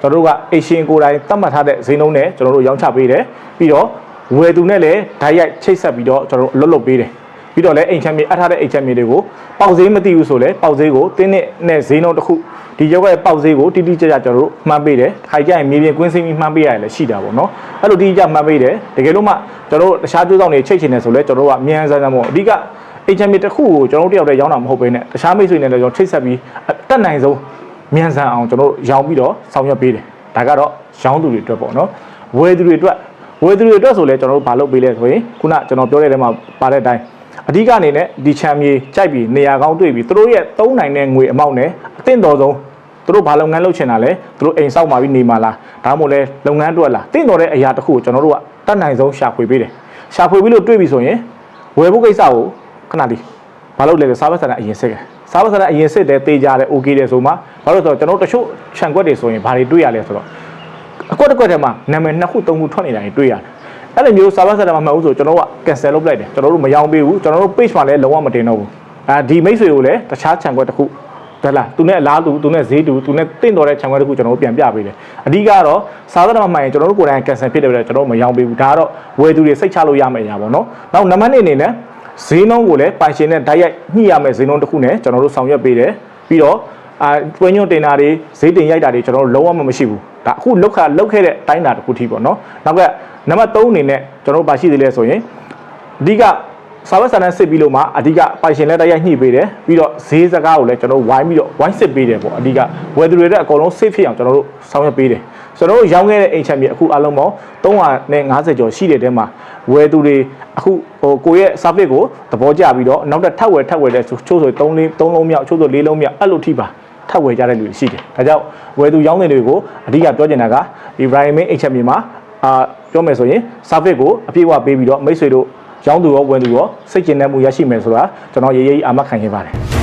ကျွန်တော်တို့ကအေရှင်ကိုယ်တိုင်သတ်မှတ်ထားတဲ့ဈေးနှုန်းနဲ့ကျွန်တော်တို့ရောင်းချပေးတယ်ပြီးတော့ဝယ်သူနဲ့လည်းဓာတ်ရိုက်ချိတ်ဆက်ပြီးတော့ကျွန်တော်တို့အလွတ်လွတ်ပေးတယ်ပြီးတော့လည်းအိမ်ချမ်းမြေအပ်ထားတဲ့အိမ်ချမ်းမြေတွေကိုပေါက်ဈေးမသိဘူးဆိုလဲပေါက်ဈေးကိုတင်းနဲ့နဲ့ဈေးနှုန်းတစ်ခုဒီရောက်ကပေါက်ဈေးကိုတိတိကျကျကျွန်တော်တို့မှန်းပေးတယ်ခိုင်ကြရင်မြေပြင်ကွင်းစင်းပြီးမှန်းပေးရတယ်လည်းရှိတာပေါ့နော်အဲ့လိုတိတိကျမှန်းပေးတယ်တကယ်လို့မှကျွန်တော်တို့တခြားကျိုးဆောင်တွေချိတ်ချင်တယ်ဆိုလဲကျွန်တော်တို့ကမြန်ဆန်ဆန်ပေါ့အဓိကအိမ်ချမ်းမြေတစ်ခုကိုကျွန်တော်တို့တယောက်တည်းရောင်းတာမဟုတ်ဘဲနဲ့တခြားမိတ်ဆွေတွေနဲ့လည်းကျွန်တော်ချိတ်ဆက်ပြီးအတက်နိုင်ဆုံး မြန်ဆန်အောင်ကျွန်တော်တို့ရောင်းပြီးတော့ဆောင်ရွက်ပေးတယ်ဒါကတော့ရောင်းသူတွေအတွက်ပေါ့နော်ဝယ်သူတွေအတွက်ဝယ်သူတွေအတွက်ဆိုလဲကျွန်တော်တို့မလုပ်ပေးလဲဆိုရင်ခုနကျွန်တော်ပြောတဲ့ထဲမှာပါတဲ့အတိုင်းအဓိကအနေနဲ့ဒီချမ်းမြေကြိုက်ပြီးနေရာကောင်းတွေ့ပြီးသူတို့ရဲ့သုံးနိုင်တဲ့ငွေအမောက်နဲ့အသင့်တော်ဆုံးသူတို့ဘာလုပ်ငန်းလုပ်ချင်တာလဲသူတို့အိမ်ဆောက်มาပြီးနေမှာလားဒါမှမဟုတ်လဲလုပ်ငန်းအတွက်လားတင့်တော်တဲ့အရာတစ်ခုကိုကျွန်တော်တို့ကတတ်နိုင်ဆုံးရှာဖွေပေးတယ်ရှာဖွေပြီးလို့တွေ့ပြီဆိုရင်ဝယ်ဖို့ကိစ္စကိုခဏလေးဘာလို့လဲဆိုစားဘက်ဆန်တဲ့အရင်စစ်တယ် စားဘက်ဆန်တဲ့အရင်စစ်တယ်တေးကြတယ် okay တယ်ဆိုမှဘာလို့လဲဆိုတော့ကျွန်တော်တို့တချို့ခြံကွက်တွေဆိုရင်ဘာတွေတွေ့ရလဲဆိုတော့အကွက်တစ်ကွက်ထဲမှာနာမည်နှစ်ခုသုံးခုထွက်နေတာတွေတွေ့ရတယ်အဲ့လိုမျိုးစားဘက်ဆန်တဲ့မှာမဟုတ်ဘူးဆိုကျွန်တော်တို့က cancel လုပ်လိုက်တယ်ကျွန်တော်တို့မရောင်းပေးဘူးကျွန်တော်တို့ page မှာလည်းလုံးဝမတင်တော့ဘူးအဲဒီမိတ်ဆွေကိုလည်းတခြားခြံကွက်တစ်ခုဒါလားသူနဲ့အလားတူသူနဲ့ဈေးတူသူနဲ့တင့်တော်တဲ့ခြံခွက်တစ်ခုကျွန်တော်တို့ပြန်ပြပေးတယ်အဓိကတော့စားသမားမှန်ရင်ကျွန်တော်တို့ကိုယ်တိုင် cancel ဖြစ်တယ်ပဲကျွန်တော်တို့မရောင်းပေးဘူးဒါကတော့ဝယ်သူတွေစိတ်ချလို့ရမယ့်အရာပေါ့နော်နောက်နံပါတ်1အနေနဲ့ ဈေးနှုန်းကိုလည်းပိုင်ရှင်နဲ့ဓာတ်ရိုက်ညှိရမယ့်ဈေးနှုန်းတစ်ခုနဲ့ကျွန်တော်တို့ဆောင်ရွက်ပေးတယ်ပြီးတော့အာတွင်းညွန့်တင်တာတွေဈေးတင်ရိုက်တာတွေကျွန်တော်တို့လုံးဝမရှိဘူးဒါအခုလောက်ခါလောက်ခဲ့တဲ့တိုင်းတာတစ်ခုထိပေါ့နော်နောက်ကနံပါတ်3အနေနဲ့ကျွန်တော်တို့ပါရှိသေးလဲဆိုရင်အဓိက စာဝတ်စာတမ်းစစ်ပြီးလို့မှအဓိကပိုင်ရှင်လက်တရားညှိပေးတယ်ပြီးတော့ဈေးစကားကိုလည်းကျွန်တော်တို့ဝိုင်းပြီးတော့ဝိုင်းစစ်ပေးတယ်ပေါ့အဓိကဝယ်သူတွေတဲ့အကုန်လုံး safe ဖြစ်အောင်ကျွန်တော်တို့ဆောင်ရွက်ပေးတယ်ကျွန်တော်တို့ရောင်းခဲ့တဲ့အိမ်ချက်မြေအခုအလုံးပေါင်း350ကျော်ရှိတဲ့တဲမှာဝယ်သူတွေအခုဟိုကိုယ့်ရဲ့ service ကိုသဘောကျပြီးတော့နောက်တစ်ထပ်ဝယ်ထပ်ဝယ်တဲ့ချို့ဆို3လေး3လုံးမြောက်ချို့ဆို4လုံးမြောက်အဲ့လိုထိပါထပ်ဝယ်ကြတဲ့လူတွေရှိတယ်ဒါကြောင့်ဝယ်သူရောင်းတဲ့တွေကိုအဓိကပြောချင်တာကဒီ Brian May အိမ်ချက်မြေမှာအာပြောမယ်ဆိုရင် service ကိုအပြည့်အဝပေးပြီးတော့မိတ်ဆွေတို့ ရောင်းသူရောဝင်သူရောစိတ်ကျဉ်တဲ့မှုရရှိမယ်ဆိုတာကျွန်တော်ရေးရေးအာမခံခဲ့ပါတယ်